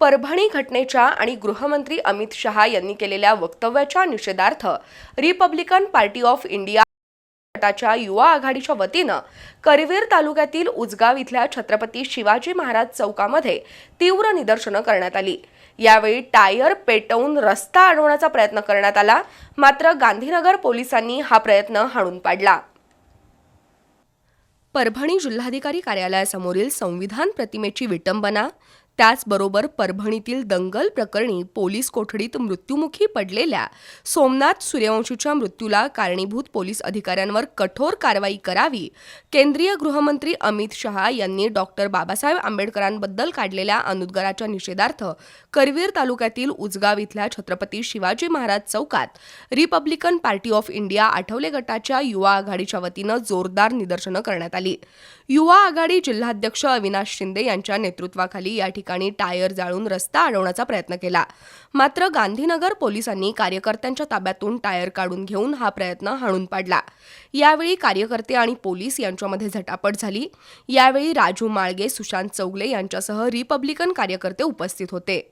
परभणी घटनेच्या आणि गृहमंत्री अमित शहा यांनी केलेल्या वक्तव्याच्या निषेधार्थ रिपब्लिकन पार्टी ऑफ इंडिया गटाच्या युवा आघाडीच्या वतीनं करवीर तालुक्यातील उजगाव इथल्या छत्रपती शिवाजी महाराज चौकामध्ये तीव्र निदर्शनं करण्यात आली. यावेळी टायर पेटवून रस्ता अडवण्याचा प्रयत्न करण्यात आला मात्र गांधीनगर पोलिसांनी हा प्रयत्न हाणून पाडला. परभणी जिल्हाधिकारी कार्यालयासमोरील संविधान प्रतिमेची विटंबना त्याचबरोबर परभणीतील दंगल प्रकरणी पोलीस कोठडीत मृत्युमुखी पडलेल्या सोमनाथ सूर्यवंशीच्या मृत्यूला कारणीभूत पोलीस अधिकाऱ्यांवर कठोर कारवाई करावी केंद्रीय गृहमंत्री अमित शहा यांनी डॉक्टर बाबासाहेब आंबेडकरांबद्दल काढलेल्या अनुद्गाराच्या निषेधार्थ करवीर तालुक्यातील उजगाव इथल्या छत्रपती शिवाजी महाराज चौकात republican party of India Athawale गटाच्या युवा आघाडीच्या वतीनं जोरदार निदर्शनं करण्यात आली. युवा आघाडी जिल्हाध्यक्ष अविनाश शिंदे यांच्या नेतृत्वाखाली या ठिकाणी टायर जाळून रस्ता अडवण्याचा प्रयत्न केला. मात्र गांधीनगर पोलिसांनी कार्यकर्त्यांच्या ताब्यातून टायर काढून घेऊन हा प्रयत्न हाणून पाडला. यावेळी कार्यकर्ते आणि पोलीस यांच्यामध्ये झटापट झाली. यावेळी राजू माळगे सुशांत चौगले यांच्यासह रिपब्लिकन कार्यकर्ते उपस्थित होते.